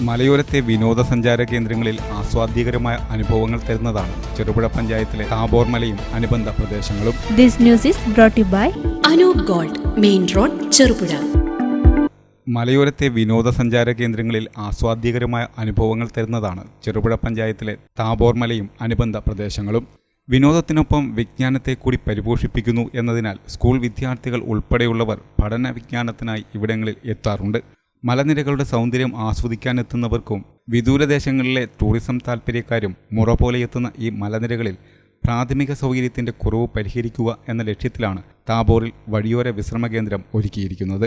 മലയോരത്തെ വിനോദസഞ്ചാര കേന്ദ്രങ്ങളിൽ ആസ്വാദ്യകരമായ അനുഭവങ്ങൾ തരുന്നതാണ് ചെറുപുഴ പഞ്ചായത്തിലെ താബോർ മലയും അനുബന്ധ പ്രദേശങ്ങളും. This news is brought by by Anoop gold main road Cherupuzha. മലയോരത്തെ വിനോദസഞ്ചാര കേന്ദ്രങ്ങളിൽ ആസ്വാദ്യകരമായ അനുഭവങ്ങൾ തരുന്നതാണ് ചെറുപുഴ പഞ്ചായത്തിലെ താബോർ മലയും അനുബന്ധ പ്രദേശങ്ങളും. വിനോദത്തിനൊപ്പം വിജ്ഞാനത്തെ കൂടി പരിപോഷിപ്പിക്കുന്നു എന്നതിനാൽ സ്കൂൾ വിദ്യാർത്ഥികൾ ഉൾപ്പെടെയുള്ളവർ പഠന വിജ്ഞാനത്തിനായി ഇവിടങ്ങളിൽ എത്താറുണ്ട്. മലനിരകളുടെ സൗന്ദര്യം ആസ്വദിക്കാനെത്തുന്നവർക്കും വിദൂരദേശങ്ങളിലെ ടൂറിസം താൽപ്പര്യക്കാരും മുറ പോലെ എത്തുന്ന ഈ മലനിരകളിൽ പ്രാഥമിക സൗകര്യത്തിന്റെ കുറവ് പരിഹരിക്കുക എന്ന ലക്ഷ്യത്തിലാണ് താബോറിൽ വഴിയോര വിശ്രമ കേന്ദ്രം ഒരുക്കിയിരിക്കുന്നത്.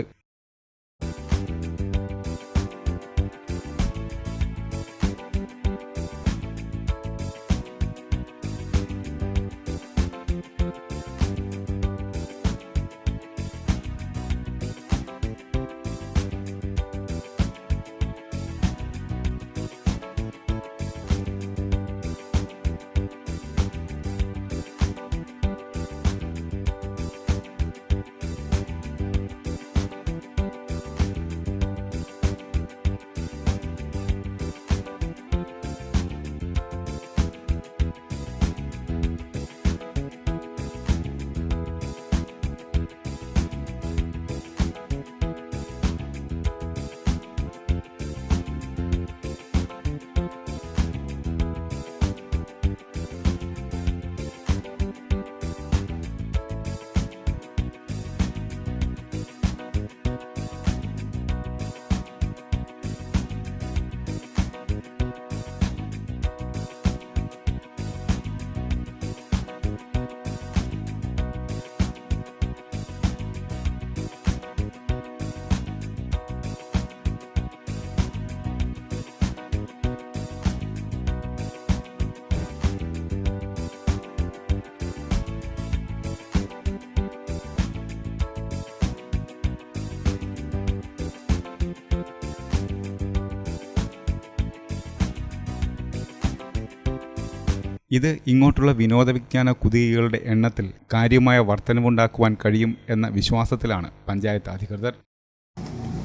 ഇത് ഇങ്ങോട്ടുള്ള വിനോദവിജ്ഞാന കുതികകളുടെ എണ്ണത്തിൽ കാര്യമായ വർധനവുണ്ടാക്കുവാൻ കഴിയും എന്ന വിശ്വാസത്തിലാണ് പഞ്ചായത്ത് അധികൃതർ.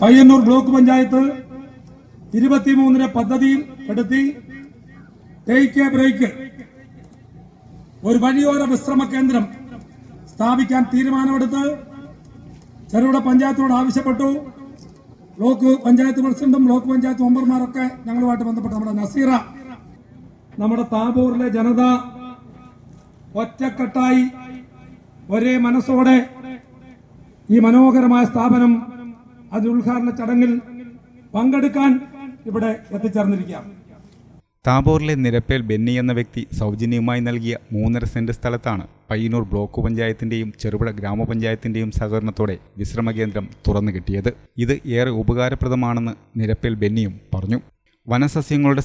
പയ്യന്നൂർ ബ്ലോക്ക് പഞ്ചായത്ത് ഇരുപത്തിമൂന്നിന് പദ്ധതിയിൽ പെടുത്തി ടേക്ക് എ ബ്രേക്ക് ഒരു വഴിയോര വിശ്രമ കേന്ദ്രം സ്ഥാപിക്കാൻ തീരുമാനമെടുത്ത് ചെറുകിട പഞ്ചായത്തോട് ആവശ്യപ്പെട്ടു. ബ്ലോക്ക് പഞ്ചായത്ത് പ്രസിഡന്റും ബ്ലോക്ക് പഞ്ചായത്ത് മെമ്പർമാരൊക്കെ ഞങ്ങളുമായിട്ട് ബന്ധപ്പെട്ട് നമ്മുടെ നസീറ നമ്മുടെ താബൂറിലെ ജനത ഒറ്റക്കെട്ടായി ഒരേ മനസ്സോടെ ഈ മനോഹരമായ സ്ഥാപനം അതിന്റെ ഉദ്ഘാടന ചടങ്ങിൽ പങ്കെടുക്കാൻ ഇവിടെ എത്തിച്ചേർന്നിരിക്കുക താബോറിലെ നിരപ്പേൽ ബെന്നി എന്ന വ്യക്തി സൗജന്യമായി നൽകിയ മൂന്നര സെന്റ് സ്ഥലത്താണ് പയ്യന്നൂർ ബ്ലോക്ക് പഞ്ചായത്തിന്റെയും ചെറുപുഴ ഗ്രാമപഞ്ചായത്തിന്റെയും സഹകരണത്തോടെ വിശ്രമ കേന്ദ്രം തുറന്നു കിട്ടിയത്. ഇത് ഏറെ ഉപകാരപ്രദമാണെന്ന് നിരപ്പേൽ ബെന്നിയും പറഞ്ഞു. വനസസ്യങ്ങളുടെ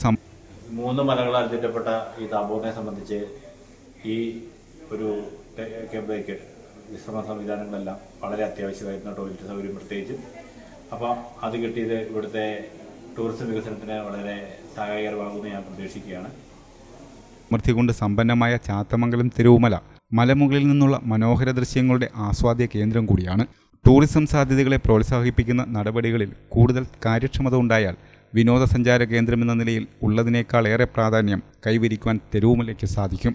മൂന്ന് മലകളാൽ ചുറ്റപ്പെട്ട ഈ താബൂറിനെ സംബന്ധിച്ച് ഈ ഒരു കേബിളേക്ക് വിശ്രമ സംവിധാനങ്ങളെല്ലാം വളരെ അത്യാവശ്യമായിരുന്നു ടോയ്ലറ്റ് സൗകര്യം പ്രത്യേകിച്ച്. അപ്പം അത് കിട്ടിയത് ഇവിടുത്തെ ടൂറിസം വികസനത്തിന് വളരെ സഹായകരമാകുമെന്ന് ഞാൻ പ്രതീക്ഷിക്കുകയാണ്. സമൃദ്ധി കൊണ്ട് സമ്പന്നമായ ചാത്തമംഗലം തിരുവുമല മലമുകളിൽ നിന്നുള്ള മനോഹര ദൃശ്യങ്ങളുടെ ആസ്വാദ്യ കേന്ദ്രം കൂടിയാണ്. ടൂറിസം സാധ്യതകളെ പ്രോത്സാഹിപ്പിക്കുന്ന നടപടികളിൽ കൂടുതൽ കാര്യക്ഷമത ഉണ്ടായാൽ വിനോദസഞ്ചാര കേന്ദ്രമെന്ന നിലയിൽ ഉള്ളതിനേക്കാൾ ഏറെ പ്രാധാന്യം കൈവരിക്കുവാൻ തെരുവുമലയ്ക്ക് സാധിക്കും.